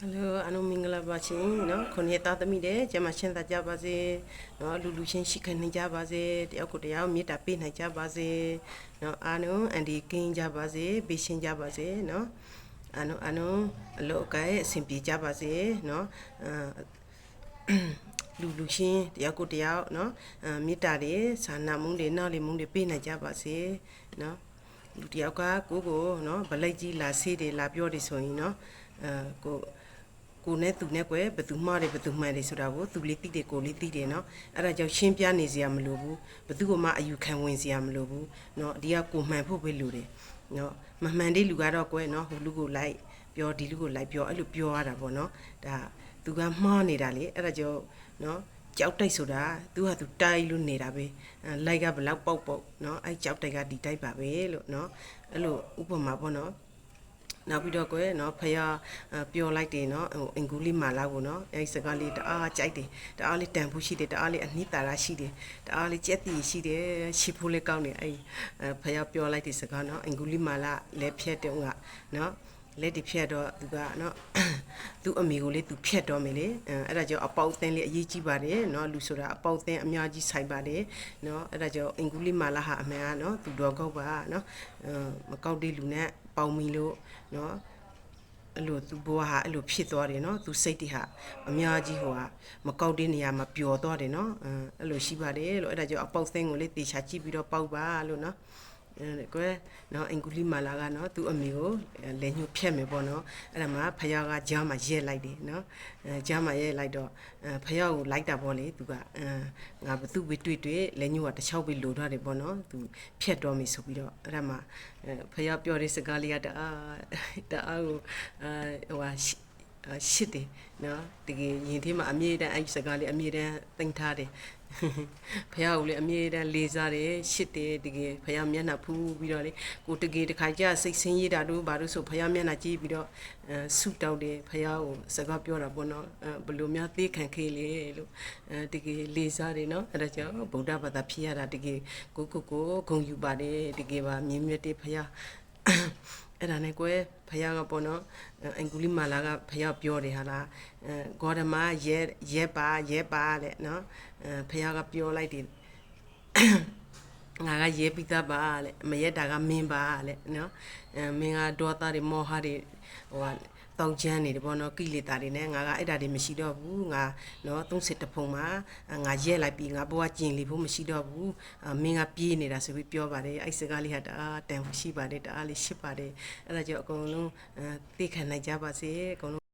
ဟယ်လိုအနုမင်္ဂလာပါရှင်နော်ခုနှစ်သားသမီးတဲ့ကျမချင်းသာကြပါစေနော်လူလူချင်းရှိခနေကြပါစေတယောက်ကိုတယောက်မေတ္တာပေးနိုင်ကြပါစေနော်အာနုအန်ဒီကင်းကြပါစေပေးရှင်ကြပါစေနော်အာနုအာနုအလောကရဲ့အဆင်ပြေကြပါစေနော်လူလူချင်းတယောက်ကိုတယောက်နော်မေတ္တာတွေစာနာမှုတွေနောက်လေမှုတွေပေးနိုင်ကြပါစေနော်လူတယောက်ကကိုကိုနော်ဗလိုက်ကြီးလာဆေးတယ်လာပြောတယ်ဆိုရင်နော်အဲကို ကိုနဲ့သူနဲ့ကွယ်ဘယ်သူမှားတယ်ဘယ်သူမှန်တယ်ဆိုတာကိုသူလေးသိတယ်ကိုလေးသိတယ်เนาะအဲ့ဒါကြောင့်ရှင်းပြနေစရာမလိုဘူးဘယ်သူမှအယူခံဝင်စရာမလိုဘူးเนาะဒီကကိုမှန်ဖို့ပဲလိုတယ်เนาะမမှန်တဲ့လူကတော့ကွယ်เนาะဟိုလူကိုလိုက်ပြောဒီလူကိုလိုက်ပြောအဲ့လိုပြောရတာပေါ့เนาะဒါသူကမှားနေတာလေအဲ့ဒါကြောင့်เนาะကြောက်တိုက်ဆိုတာ तू ဟာ तू တိုက်လို့နေတာပဲအဲလိုက်ကဘလောက်ပေါက်ပေါက်เนาะအဲကြောက်တိုက်ကဒီတိုက်ပါပဲလို့เนาะအဲ့လိုဥပမာပေါ့เนาะ နောက်ပြီးတော့ကွယ်နော်ဖယားပြောလိုက်တယ်နော်ဟိုအင်္ဂူလီမာလာကိုနော်အဲဒီစကားလေးတအားကြိုက်တယ်တအားလေးတန်ဖို့ရှိတယ်တအားလေးအနှစ်သာရရှိတယ်တအားလေးကြက်တည်ရှိတယ်ရှိဖို့လေးကောင်းတယ်အဲဒီဖယားပြောလိုက်တဲ့စကားနော်အင်္ဂူလီမာလာလည်းဖြတ်တယ်ငါနော် လက်တွေဖြတ်တော့သူကနော်သူ့အမေကိုလေသူဖြတ်တော့မယ်လေအဲ့ဒါကြောင့်အပေါက်သင်းလေးအရေးကြီးပါတယ်နော်လူဆိုတာအပေါက်သင်းအများကြီးဆိုင်ပါတယ်နော်အဲ့ဒါကြောင့်အင်္ဂုလိမာလာဟာအမှန်ကနော်သူတော်ကောက်ပါနော်မကောက်တဲ့လူနဲ့ပေါင်းမိလို့နော်အဲ့လိုသူဘဝဟာအဲ့လိုဖြစ်သွားတယ်နော်သူစိတ်တွေဟာအများကြီးဟိုဟာမကောက်တဲ့နေရာမှာပျော်သွားတယ်နော်အဲ့လိုရှိပါတယ်လို့အဲ့ဒါကြောင့်အပေါက်သင်းကိုလေတေချာကြည့်ပြီးတော့ပေါက်ပါလို့နော် တဲ့ကွယ်နော်အင်္ဂုလိမာလာကနော်သူ့အမေကိုလက်ညှိုးဖြတ်မယ်ပေါ့နော်အဲ့ဒါမှဖယောင်းကကြားမှာရဲလိုက်တယ်နော်ကြားမှာရဲလိုက်တော့ဖယောင်းကိုလိုက်တာပေါ့လေသူကငါဘသူ့ပဲတွေ့တွေ့လက်ညှိုးကတစ်ချောက်ပဲလိုထားတယ်ပေါ့နော်သူဖြတ်တော့ပြီဆိုပြီးတော့အဲ့ဒါမှဖယောင်းပြောတဲ့စကားလေးကတအားတအားကိုဟိုဟာရှစ်တယ်နော်တကယ်ရင်ထဲမှာအမြဲတမ်းအဲ့ဒီစကားလေးအမြဲတမ်းသင်ထားတယ်ဖះကိုလည်းအမြဲတမ်းလေးစားတယ်ရှစ်တယ်တကယ်ဖះမျက်နှာဖူးပြီးတော့လေကိုတကယ်တစ်ခါကျစိတ်ဆင်းရဲတာတို့ဘာလို့ဆိုဖះမျက်နှာကြည့်ပြီးတော့အဲဆုတောက်တယ်ဖះကိုစကားပြောတာပေါ့နော်အဲဘလို့များသေးခံခဲ့လေလို့အဲတကယ်လေးစားတယ်နော်အဲဒါကြောင့်ဗုဒ္ဓဘာသာဖြစ်ရတာတကယ်ကိုကိုကိုဂုံယူပါတယ်တကယ်ပါမြင့်မြတ်တဲ့ဖះ အဲ့ဒါနဲ့ကွယ်ဖယားကပေါ့နော်အင်္ဂုလိမာလာကဖယားပြောတယ်ဟာလားအဲဂေါ်ဒမရဲရဲပါရဲပါတဲ့နော်အဲဖယားကပြောလိုက်တယ်ငါကရဲပြီးသားပါလေမရက်တာကမင်းပါလေနော်အဲမင်းကဒေါသတွေမောဟတွေဟိုက တောက်ချမ်းနေတယ်ပေါ့နော်ကိလေသာတွေနဲ့ငါကအဲ့ဒါတွေမရှိတော့ဘူးငါနော်30တဖုံမှာငါရက်လိုက်ပြီးငါဘဝကျင်လီဖို့မရှိတော့ဘူးမင်းကပြေးနေတာဆိုပြီးပြောပါတယ်အဲ့စကားလေးဟာတအားတန်ဖို့ရှိပါတယ်တအားလေးရှိပါတယ်အဲ့ဒါကြောင့်အကုန်လုံးသိခံနိုင်ကြပါစေအကုန်လုံး